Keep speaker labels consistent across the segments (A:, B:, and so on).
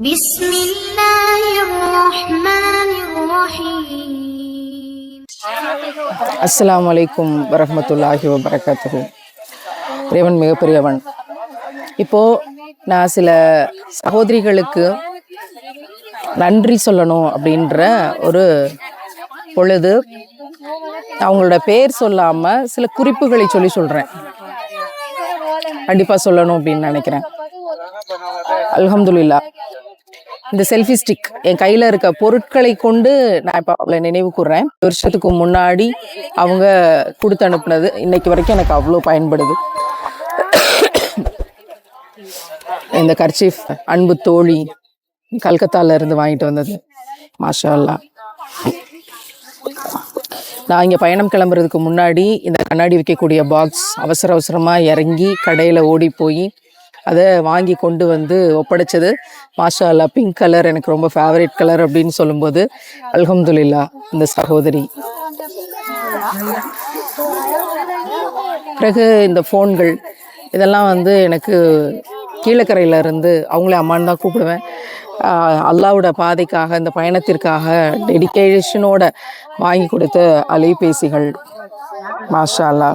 A: بسم الله الرحمن الرحيم
B: அஸ்ஸலாமு அலைக்கும் வரஹ்மத்துல்லாஹி வபரகாத்துஹு இறைவன் மிகப்பெரியவன் இப்போ நான் சில சகோதரிகளுக்கு நன்றி சொல்லணும் அப்படின்ற ஒரு பொழுது அவங்களோட பேர் சொல்லாம சில குறிப்புகளை சொல்லி சொல்றேன் கண்டிப்பா சொல்லணும் அப்படின்னு நினைக்கிறேன் அல்ஹம்துலில்லா இந்த செல்ஃபி ஸ்டிக் என் கையில் இருக்க பொருட்களை கொண்டு நான் இப்போ அவளை நினைவு கூறுறேன் வருஷத்துக்கு முன்னாடி அவங்க கொடுத்து அனுப்புனது இன்னைக்கு வரைக்கும் எனக்கு அவ்வளோ பயன்படுது. இந்த கர்ச்சீஃப் அன்பு தோழி கல்கத்தால இருந்து வாங்கிட்டு வந்தது. மாஷா அல்லா நான் இங்கே பயணம் கிளம்புறதுக்கு முன்னாடி இந்த கண்ணாடி வைக்கக்கூடிய பாக்ஸ் அவசர அவசரமாக இறங்கி கடையில் ஓடி போய் அதை வாங்கி கொண்டு வந்து ஒப்படைச்சது. மாஷா அல்லா பிங்க் கலர் எனக்கு ரொம்ப ஃபேவரட் கலர் அப்படின்னு சொல்லும்போது அல்ஹம்துலில்லா இந்த சகோதரி. பிறகு இந்த ஃபோன்கள் இதெல்லாம் வந்து எனக்கு கீழக்கரையில் இருந்து அவங்களே அம்மான்னு தான் கூப்பிடுவேன். அல்லாவோட பாதைக்காக இந்த பயணத்திற்காக டெடிகேஷனோட வாங்கி கொடுத்த அலைபேசிகள் மாஷா அல்லா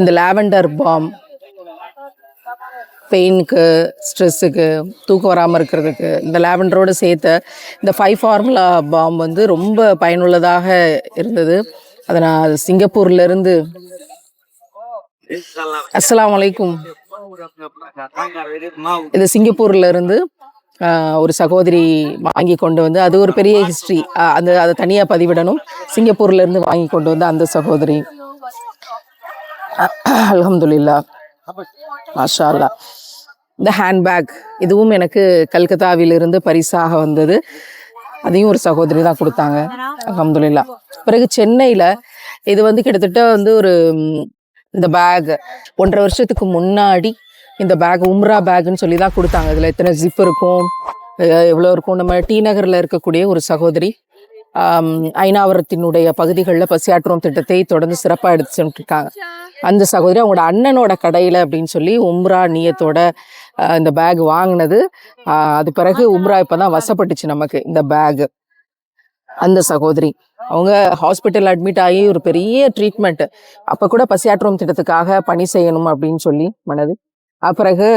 B: இந்த லாவெண்டர் பாம் பெயினுக்கு ஸ்ட்ரெஸ்ஸுக்கு தூக்கம் வராமல் இருக்கிறதுக்கு இந்த லேவண்டரோடு சேர்த்த இந்த ஃபைவ் ஃபார்முலா பாம் வந்து ரொம்ப பயனுள்ளதாக இருந்தது. அதை நான் சிங்கப்பூர்லேருந்து அஸ்லாம் வலைக்கும் இது சிங்கப்பூர்ல இருந்து ஒரு சகோதரி வாங்கி கொண்டு வந்து அது ஒரு பெரிய ஹிஸ்ட்ரி அந்த அதை தனியாக பதிவிடணும். சிங்கப்பூர்ல இருந்து வாங்கி கொண்டு வந்து அந்த சகோதரி. அலமதுல்லா மாஷால்லா இந்த ஹேண்ட்பேக் இதுவும் எனக்கு கல்கத்தாவிலிருந்து பரிசாக வந்தது. அதையும் ஒரு சகோதரி தான் கொடுத்தாங்க. அல்ஹம்துலில்லா. பிறகு சென்னையில் இது வந்து கிட்டத்தட்ட வந்து ஒரு இந்த பேக் ஒன்றரை வருஷத்துக்கு முன்னாடி இந்த பேக் உம்ரா பேக்னு சொல்லி தான் கொடுத்தாங்க. இதில் எத்தனை ஜிப் இருக்கும் எவ்வளோ இருக்கும். நம்ம டி நகரில் இருக்கக்கூடிய ஒரு சகோதரி ஐநாவரத்தினுடைய பகுதிகளில் பசியாற்றும் திட்டத்தை தொடர்ந்து சிறப்பாக எடுத்து சென்றிருக்காங்க. அந்த சகோதரி அவங்களோட அண்ணனோட கடையில் அப்படின்னு சொல்லி உம்ரா நீயத்தோட இந்த பேக் வாங்கினது. அது பிறகு உம்ரா இப்போ தான் வசப்பட்டுச்சு நமக்கு இந்த பேக் அந்த சகோதரி அவங்க ஹாஸ்பிட்டல் அட்மிட் ஆகி ஒரு பெரிய ட்ரீட்மெண்ட் அப்போ கூட பசியாற்றுவோம் திட்டத்துக்காக பணி செய்யணும் அப்படின்னு சொல்லி மனது. அப்பிறகு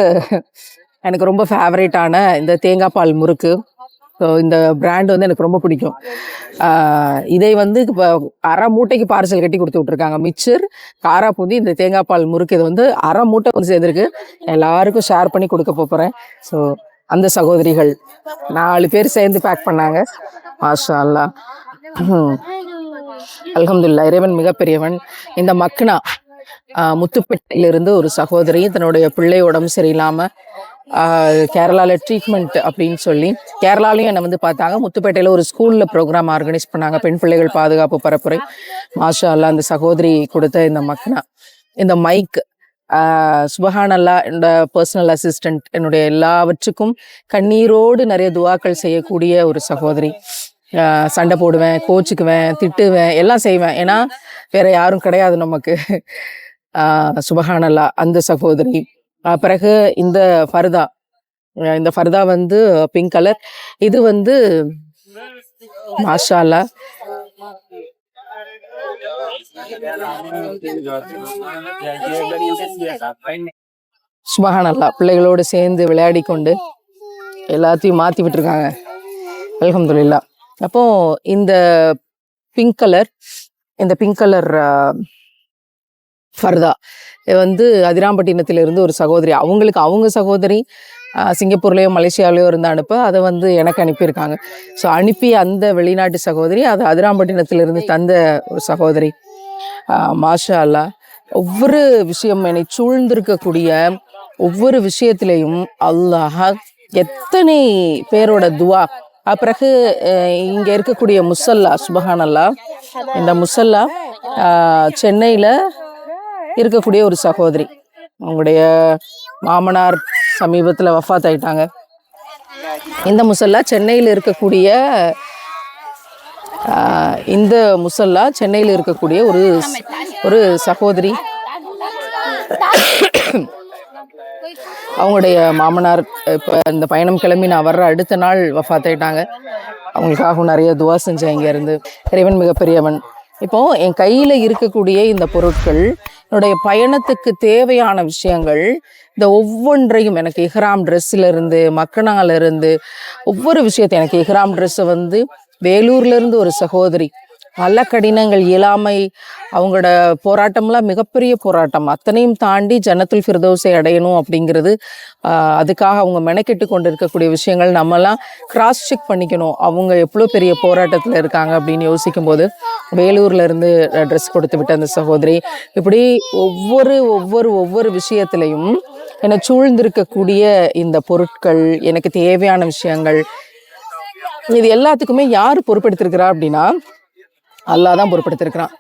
B: எனக்கு ரொம்ப ஃபேவரேட்டான இந்த தேங்காய் பால் முறுக்கு. ஸோ இந்த பிராண்ட் வந்து எனக்கு ரொம்ப பிடிக்கும். இதை வந்து இப்போ அரை மூட்டைக்கு பார்சல் கட்டி கொடுத்து விட்ருக்காங்க மிச்சர் காராப்பூந்தி இந்த தேங்காய் பால் முறுக்கு இது வந்து அரை மூட்டை வந்து சேர்ந்துருக்கு. எல்லாருக்கும் ஷேர் பண்ணி கொடுக்க போகிறேன் ஸோ அந்த சகோதரிகள் நாலு பேர் சேர்ந்து பேக் பண்ணாங்க. மாஷா அல்லா அலமதுல்லா இறைவன் மிகப்பெரியவன். இந்த மக்னா முத்துப்பேட்டையிலிருந்து ஒரு சகோதரி தன்னுடைய பிள்ளை உடம்பு சரியில்லாமல் கேரளாவில் ட்ரீட்மெண்ட் அப்படின்னு சொல்லி கேரளாலையும் என்னை வந்து பார்த்தாங்க. முத்துப்பேட்டையில் ஒரு ஸ்கூலில் ப்ரோக்ராம் ஆர்கனைஸ் பண்ணாங்க. பெண் பிள்ளைகள் பாதுகாப்பு பரப்புரை. மாஷா அல்லா அந்த சகோதரி கொடுத்த இந்த மக்னா இந்த மைக் சுபஹானல்லா என்னோட பர்சனல் அசிஸ்டண்ட் என்னுடைய எல்லாவற்றுக்கும் கண்ணீரோடு நிறைய துவாக்கள் செய்யக்கூடிய ஒரு சகோதரி. சண்டை போடுவேன் கோச்சுக்குவேன் திட்டுவேன் எல்லாம் செய்வேன். ஏன்னா வேற யாரும் கிடையாது நமக்கு. சுபஹானல்லா அந்த சகோதரி பிறகு இந்த ஃபர்தா. இந்த ஃபர்தா வந்து பிங்க் கலர் இது வந்து மாஷா அல்லா பிள்ளைகளோடு சேர்ந்து விளையாடி கொண்டு எல்லாத்தையும் மாற்றி விட்டுருக்காங்க. அல்ஹம்துலில்லா. அப்போ இந்த பிங்க் கலர் இந்த பிங்க் கலர் ஃபர்தா. வந்து அதிராம்பட்டினத்திலிருந்து ஒரு சகோதரி. அவங்களுக்கு அவங்க சகோதரி சிங்கப்பூர்லேயோ மலேசியாவிலேயோ இருந்து அனுப்ப அதை வந்து எனக்கு அனுப்பியிருக்காங்க. ஸோ அனுப்பி அந்த வெளிநாட்டு சகோதரி அது அதிராம்பட்டினத்திலிருந்து தந்த ஒரு சகோதரி. மாஷா அல்லா ஒவ்வொரு விஷயம் என்னை சூழ்ந்திருக்கக்கூடிய ஒவ்வொரு விஷயத்திலையும் அல்லாஹ் எத்தனை பேரோட துவா. பிறகு இங்கே இருக்கக்கூடிய முசல்லா சுபஹானல்லா. இந்த முசல்லா சென்னையில் இருக்கக்கூடிய ஒரு சகோதரி. அவங்களுடைய மாமனார் சமீபத்தில் வஃத் ஆகிட்டாங்க இந்த முசல்லா சென்னையில் இருக்கக்கூடிய இந்த முசல்லா சென்னையில் இருக்கக்கூடிய ஒரு ஒரு சகோதரி. அவங்களுடைய மாமனார் இப்போ இந்த பயணம் கிளம்பி நான் வர்ற அடுத்த நாள் வஃபாத்தாயிட்டாங்க அவங்களுக்காகவும் நிறைய துவா செஞ்சேன் இங்கேருந்து இறைவன் மிகப்பெரியவன். இப்போ என் கையில் இருக்கக்கூடிய இந்த பொருட்கள் என்னுடைய பயணத்துக்கு தேவையான விஷயங்கள் இந்த ஒவ்வொன்றையும் எனக்கு இஹ்ராம் ட்ரெஸ்ஸில் இருந்து மக்கனால இருந்து ஒவ்வொரு விஷயத்தையும் எனக்கு இஹ்ராம் ட்ரெஸ்ஸை வந்து வேலூர்ல இருந்து ஒரு சகோதரி பல கடினங்கள் இயலாமை அவங்களோட போராட்டம்லாம் மிகப்பெரிய போராட்டம். அத்தனையும் தாண்டி ஜன்னத்துல் ஃபிர்தோஸை அடையணும் அப்படிங்கிறது அதுக்காக அவங்க மெனக்கெட்டு கொண்டு இருக்கக்கூடிய விஷயங்கள் நம்மலாம் கிராஸ் செக் பண்ணிக்கணும். அவங்க எவ்வளோ பெரிய போராட்டத்தில் இருக்காங்க அப்படின்னு யோசிக்கும் போது ட்ரெஸ் கொடுத்து விட்ட அந்த சகோதரி இப்படி ஒவ்வொரு ஒவ்வொரு ஒவ்வொரு விஷயத்திலையும் என்னை சூழ்ந்திருக்கக்கூடிய இந்த பொருட்கள் எனக்கு தேவையான விஷயங்கள் இது எல்லாத்துக்குமே யார் பொறுப்பெடுத்திருக்கிறா அப்படின்னா அல்லாஹ் தான் பொறுப்பெடுத்திருக்கிறான்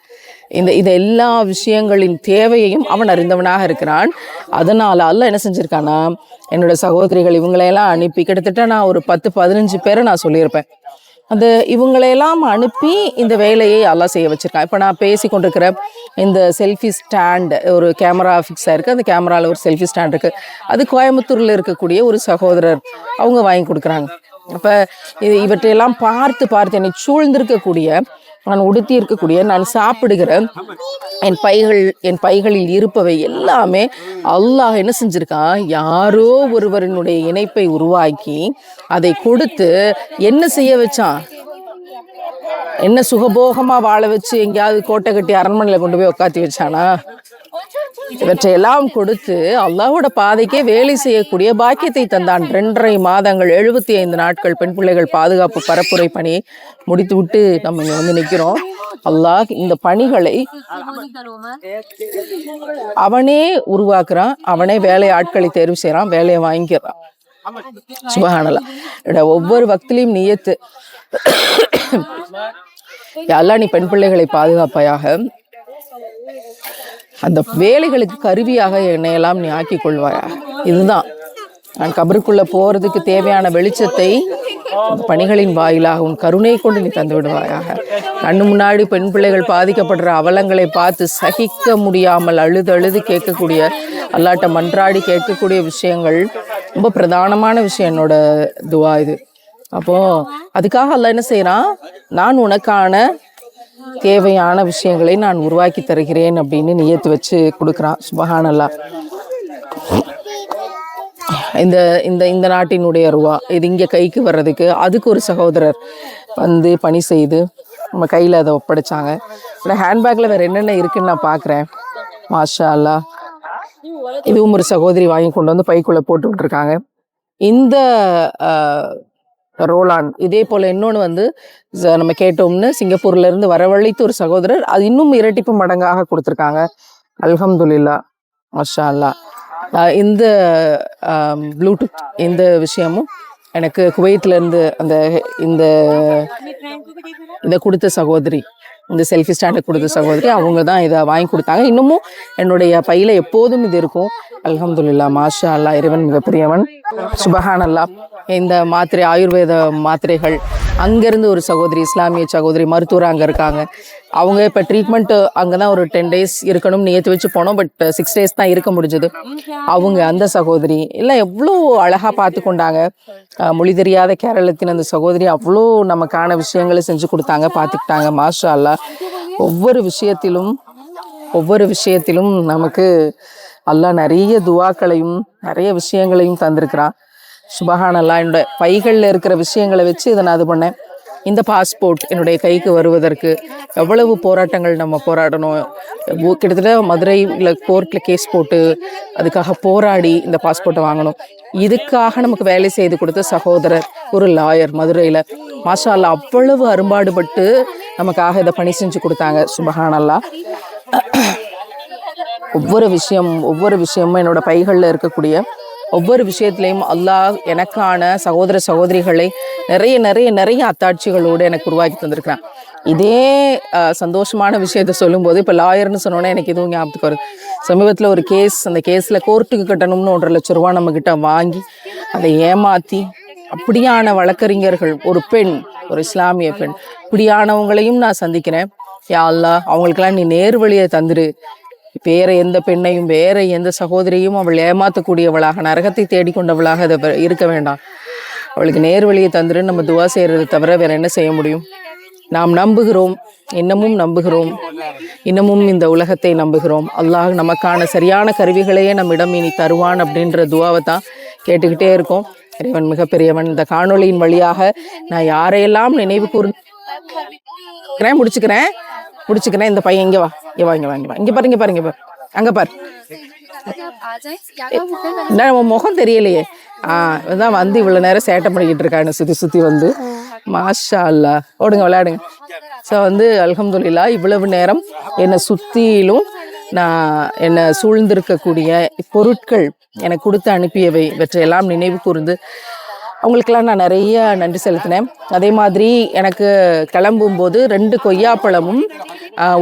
B: இந்த இது எல்லா விஷயங்களின் தேவையையும் அவன் அறிந்தவனாக இருக்கிறான். அதனால் அல்லாஹ் என்ன செஞ்சுருக்கானா என்னோட சகோதரிகள் இவங்களையெல்லாம் அனுப்பி கிட்டத்தட்ட நான் ஒரு பத்து பதினஞ்சு பேரை நான் சொல்லியிருப்பேன். அந்த இவங்களையெல்லாம் அனுப்பி இந்த வேலையை அல்லாஹ் செய்ய வச்சுருக்கான். இப்போ நான் பேசி கொண்டிருக்கிற இந்த செல்ஃபி ஸ்டாண்ட் ஒரு கேமரா ஃபிக்ஸ் இருக்குது அந்த கேமராவில் ஒரு செல்ஃபி ஸ்டாண்ட் இருக்குது அது கோயம்புத்தூரில் இருக்கக்கூடிய ஒரு சகோதரர் அவங்க வாங்கி கொடுக்குறாங்க. அப்போ இது இவற்றையெல்லாம் பார்த்து பார்த்து என்னை சூழ்ந்திருக்கக்கூடிய நான் உடுத்தி இருக்கக்கூடிய நான் சாப்பிடுகிற என் பைகள் என் பைகளில் இருப்பவை எல்லாமே அல்லாஹ் என்ன செஞ்சுருக்கான்? யாரோ ஒருவரினுடைய இணைப்பை உருவாக்கி அதை கொடுத்து என்ன செய்ய வச்சான்? என்ன சுகபோகமா வாழ வச்சு எங்கேயாவது கோட்டை கட்டி அரண்மனையில கொண்டு போய் உட்காத்தி வச்சானா? இவற்றையெல்லாம் கொடுத்து அல்லாஹோட பாதைக்கே வேலை செய்யக்கூடிய பாக்கியத்தை தந்தான். ரெண்டரை மாதங்கள் எழுபத்தி ஐந்து நாட்கள் பெண் பிள்ளைகள் பாதுகாப்பு பரப்புரை பணி முடித்து விட்டு நம்ம இங்கே வந்து நிற்கிறோம். அல்லாஹ் இந்த பணிகளை அவனே உருவாக்குறான். அவனே வேலை ஆட்களை தேர்வு செய்கிறான் வேலையை வாங்கிக்கிறான் சுபகானலா என்னோட ஒவ்வொரு பக்திலையும் நியத்து. எல்லாம் நீ பெண் பிள்ளைகளை பாதுகாப்பாயாக அந்த வேலைகளுக்கு கருவியாக என்னையெல்லாம் நீ ஆக்கி கொள்வாயாக இதுதான். நான் கபருக்குள்ள போறதுக்கு தேவையான வெளிச்சத்தை அந்த பணிகளின் வாயிலாக உன் கருணை கொண்டு நீ தந்து விடுவாயாக. கண்ணு முன்னாடி பெண் பிள்ளைகள் பாதிக்கப்படுற அவலங்களை பார்த்து சகிக்க முடியாமல் அழுது அழுது கேட்கக்கூடிய அல்லாட்ட மன்றாடி கேட்கக்கூடிய விஷயங்கள் ரொம்ப பிரதானமான விஷயம் என்னோட துவா இது. அப்போ அதுக்காக அல்ல என்ன செய்கிறான் நான் உனக்கான தேவையான விஷயங்களை நான் உருவாக்கி தருகிறேன் அப்படின்னு நியத்து வச்சு கொடுக்குறான். சுபஹானல்லா. இந்த இந்த இந்த நாட்டினுடைய ரூபா இது இங்கே கைக்கு வர்றதுக்கு அதுக்கு ஒரு சகோதரர் வந்து பணி செய்து நம்ம கையில் அதை ஒப்படைச்சாங்க. இந்த ஹேண்ட்பேக்கில் வேறு என்னென்ன இருக்குன்னு நான் பார்க்குறேன் மாஷா அல்லா இதுவும் ஒரு சகோதரி வாங்கி கொண்டு வந்து பைக்குள்ளே போட்டு விட்டுருக்காங்க இந்த ரோலான். இதே போல் இன்னொன்று வந்து நம்ம கேட்டோம்னு சிங்கப்பூர்லேருந்து வரவழைத்து ஒரு சகோதரர் அது இன்னும் இரட்டிப்பு மடங்காக கொடுத்துருக்காங்க. அல்ஹம்துலில்லா. மஷா அல்லா இந்த ப்ளூடூத் இந்த விஷயமும் எனக்கு குவைத்திலேருந்து அந்த இந்த இதை கொடுத்த சகோதரி. இந்த செல்ஃபி ஸ்டாண்டை கொடுத்த சகோதரி அவங்க தான் இதை வாங்கி கொடுத்தாங்க. இன்னமும் என்னுடைய பையில எப்போதும் இது இருக்கும். அல்ஹம்துலில்லா மாஷா அல்லா இறைவன் மிகப்பெரியவன். சுபஹான் அல்லா இந்த மாத்திரை ஆயுர்வேத மாத்திரைகள் அங்கேருந்து ஒரு சகோதரி இஸ்லாமிய சகோதரி மருத்துவர் அங்கே இருக்காங்க. அவங்க இப்போ ட்ரீட்மெண்ட் அங்கே தான் ஒரு டென் டேஸ் இருக்கணும்னு ஏற்றி வச்சு போனோம் பட் சிக்ஸ் டேஸ் தான் இருக்க முடிஞ்சது. அவங்க அந்த சகோதரி எல்லாம் எவ்வளோ அழகாக பார்த்து கொண்டாங்க மொழி தெரியாத கேரளத்தின் அந்த சகோதரி அவ்வளோ நமக்கான விஷயங்களை செஞ்சு கொடுத்தாங்க பார்த்துக்கிட்டாங்க மாஷா அல்லா ஒவ்வொரு விஷயத்திலும் ஒவ்வொரு விஷயத்திலும் நமக்கு அல்லாஹ் நிறைய துவாக்களையும் நிறைய விஷயங்களையும் தந்திருக்கிறான். சுபஹானல்லா என்னோட பைகளில் இருக்கிற விஷயங்களை வச்சு இதை நான் இது பண்ணேன். இந்த பாஸ்போர்ட் என்னுடைய கைக்கு வருவதற்கு எவ்வளவு போராட்டங்கள் நம்ம போராடணும். கிட்டத்தட்ட மதுரையில் கோர்ட்டில் கேஸ் போட்டு அதுக்காக போராடி இந்த பாஸ்போர்ட்டை வாங்கணும். இதுக்காக நமக்கு வேலை செய்து கொடுத்த சகோதரர் ஒரு லாயர் மதுரையில். மாஷா அவ்வளவு அரும்பாடுபட்டு நமக்காக இதை பணி செஞ்சு கொடுத்தாங்க சுபஹானல்லா. ஒவ்வொரு விஷயம் ஒவ்வொரு விஷயமும் என்னோட பைகளில் இருக்கக்கூடிய ஒவ்வொரு விஷயத்திலையும் அல்லாஹ் எனக்கான சகோதர சகோதரிகளை நிறைய நிறைய நிறைய அத்தாட்சிகளோடு எனக்கு உருவாக்கி தந்திருக்கிறான். இதே சந்தோஷமான விஷயத்த சொல்லும்போது இப்போ லாயர்னு சொன்னோன்னே எனக்கு இதுவும் ஞாபகத்துக்கு வருது. சமீபத்தில் ஒரு கேஸ் அந்த கேஸில் கோர்ட்டுக்கு கட்டணும்னு ஒன்றரை லட்ச ரூபா நம்மக்கிட்ட வாங்கி அதை ஏமாற்றி அப்படியான வழக்கறிஞர்கள் ஒரு பெண் ஒரு இஸ்லாமிய பெண் இப்படியானவங்களையும் நான் சந்திக்கிறேன். யா அல்லாஹ் அவங்களுக்கெல்லாம் நீ நேர் வழியை தந்துரு. வேற எந்த பெண்ணையும் வேற எந்த சகோதரியும் அவள் ஏமாற்றக்கூடியவளாக நரகத்தை தேடிக்கொண்டவளாக அதை இருக்க வேண்டாம். அவளுக்கு நேர்வழியை தந்துரு நம்ம துவா செய்யறது தவிர வேற என்ன செய்ய முடியும்? நாம் நம்புகிறோம் இன்னமும் நம்புகிறோம் இன்னமும் இந்த உலகத்தை நம்புகிறோம். அல்லாஹ் நமக்கான சரியான கருவிகளையே நம்மிடம் இனி தருவான் அப்படின்ற துவாவை தான் கேட்டுக்கிட்டே இருக்கோம். இறைவன் மிகப்பெரியவன். இந்த காணொளியின் வழியாக நான் யாரையெல்லாம் நினைவு கூர்ந்து முடிச்சுக்கிறேன். முடிச்சுக்கிறேன் இந்த பையன் இங்கே வா. இங்கே வா இங்கே வா இங்கே வா. இங்கே பாரு இங்கே பாரு இங்க பாரு. அங்கே பாரு. என்ன உன் முகம் தெரியலையே? ஆ இதான் வந்து இவ்வளோ நேரம் சேட்டை பண்ணிக்கிட்டு இருக்கான்னு சுற்றி சுற்றி வந்து. மாஷா அல்லா ஓடுங்க விளையாடுங்க. ஸோ வந்து அல்ஹம்துலில்லா இவ்வளவு நேரம் என்னை சுற்றிலும் நான் என்னை சூழ்ந்திருக்கக்கூடிய பொருட்கள் எனக்கு கொடுத்து அனுப்பியவை. இவற்றையெல்லாம் நினைவு கூர்ந்து அவங்களுக்கெல்லாம் நான் நிறைய நன்றி செலுத்தினேன். அதே மாதிரி எனக்கு கிளம்பும்போது ரெண்டு கொய்யாப்பழமும்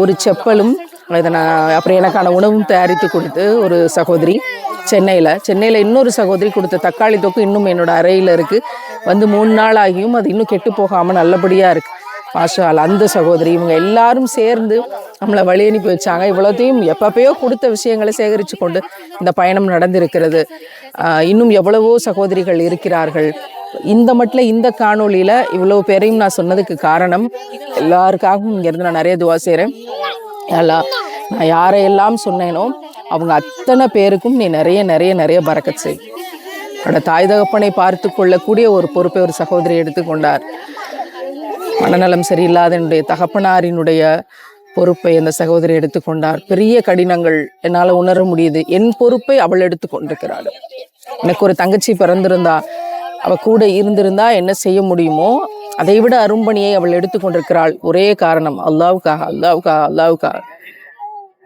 B: ஒரு செப்பலும் இதை நான் அப்புறம் எனக்கான உணவும் தயாரித்து கொடுத்து ஒரு சகோதரி சென்னையில். சென்னையில் இன்னொரு சகோதரி கொடுத்த தக்காளி தொக்கு இன்னும் என்னோட அறையில் இருக்குது வந்து மூணு நாள் ஆகியும் அது இன்னும் கெட்டு போகாமல் நல்லபடியாக இருக்குது மாஷால் அந்த சகோதரி இவங்க எல்லாரும் சேர்ந்து நம்மளை வழி அனுப்பி வச்சாங்க. இவ்வளோத்தையும் எப்பப்பயோ கொடுத்த விஷயங்களை சேகரித்து கொண்டு இந்த பயணம் நடந்திருக்கிறது. இன்னும் எவ்வளவோ சகோதரிகள் இருக்கிறார்கள். இந்த மட்டில் இந்த காணொலியில் இவ்வளோ பேரையும் நான் சொன்னதுக்கு காரணம் எல்லாருக்காகவும் இங்கேருந்து நான் நிறைய துவா செய்கிறேன் அல்லா நான் யாரையெல்லாம் சொன்னேனோ அவங்க அத்தனை பேருக்கும் நீ நிறைய நிறைய நிறைய பறக்கச்சு செய். தாய் தகப்பனை பார்த்து கொள்ளக்கூடிய ஒரு பொறுப்பை ஒரு சகோதரி எடுத்துக்கொண்டார் மனநலம் சரியில்லாத என்னுடைய தகப்பனாரினுடைய பொறுப்பை அந்த சகோதரி எடுத்துக்கொண்டார். பெரிய கடினங்கள் என்னால் உணர முடியுது. என் பொறுப்பை அவள் எடுத்துக்கொண்டிருக்கிறாள் எனக்கு ஒரு தங்கச்சி பிறந்திருந்தா அவள் கூட இருந்திருந்தா என்ன செய்ய முடியுமோ அதை விட அரும்பணியை அவள் எடுத்துக்கொண்டிருக்கிறாள் ஒரே காரணம் அல்லாவுக்காக அல்லாவுக்காக அல்லாவுக்காக.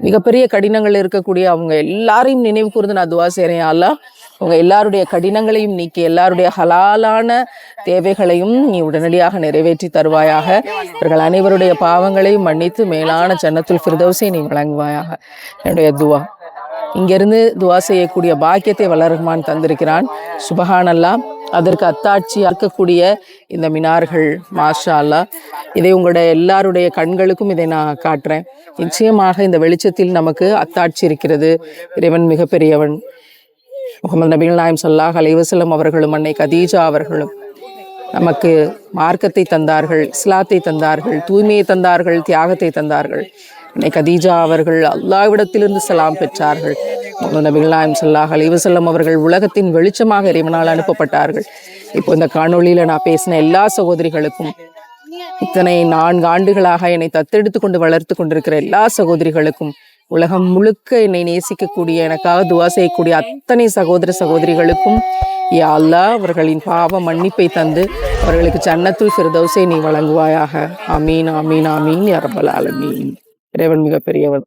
B: மிகப்பெரிய கடினங்கள் இருக்கக்கூடிய அவங்க எல்லாரையும் நினைவு கூர்ந்து நான் துவா செய்கிறேன் அல்லா உங்க எல்லாருடைய கடினங்களையும் நீக்கி எல்லாருடைய ஹலாலான தேவைகளையும் நீ உடனடியாக நிறைவேற்றி தருவாயாக. இவர்கள் அனைவருடைய பாவங்களையும் மன்னித்து மேலான ஜன்னத்துல் ஃபிர்தௌஸை நீ வழங்குவாயாக. என்னுடைய துவா. இங்கிருந்து துவா செய்யக்கூடிய பாக்கியத்தை வளருமான் தந்திருக்கிறான். சுபஹானல்லா அதற்கு அத்தாட்சியாக இருக்கக்கூடிய இந்த மினார்கள் மாஷா அல்லாஹ் இதை உங்களுடைய எல்லாருடைய கண்களுக்கும் இதை நான் காட்டுறேன். நிச்சயமாக இந்த வெளிச்சத்தில் நமக்கு அத்தாட்சி இருக்கிறது. இறைவன் மிகப்பெரியவன். முகமது நபிகள் நாயம் சல்லாஹ் அலைவசலம் அவர்களும் அன்னை கதீஜா அவர்களும் நமக்கு மார்க்கத்தை தந்தார்கள் இஸ்லாத்தை தந்தார்கள் தூய்மையை தந்தார்கள் தியாகத்தை தந்தார்கள். கதீஜா அவர்கள் அல்லாவிடத்திலிருந்து சலாம் பெற்றார்கள். முகமது நபிகள் நாயம் சல்லாஹ் அவர்கள் உலகத்தின் வெளிச்சமாக இறைவனால் அனுப்பப்பட்டார்கள். இப்போ இந்த காணொளியில நான் பேசின எல்லா சகோதரிகளுக்கும் இத்தனை நான்கு ஆண்டுகளாக என்னை தத்தெடுத்து கொண்டு வளர்த்து கொண்டிருக்கிற எல்லா சகோதரிகளுக்கும் உலகம் முழுக்க என்னை நேசிக்கக்கூடிய எனக்காக துவா செய்யக்கூடிய அத்தனை சகோதர சகோதரிகளுக்கும் யா அல்லாஹ் அவர்களின் பாவ மன்னிப்பை தந்து அவர்களுக்கு சன்னத்துல் ஃபிர்தௌஸை நீ வழங்குவாயாக. அமீன் அமீன் அமீன் யா ரப்பல் இறைவன் மிகப்பெரியவன்.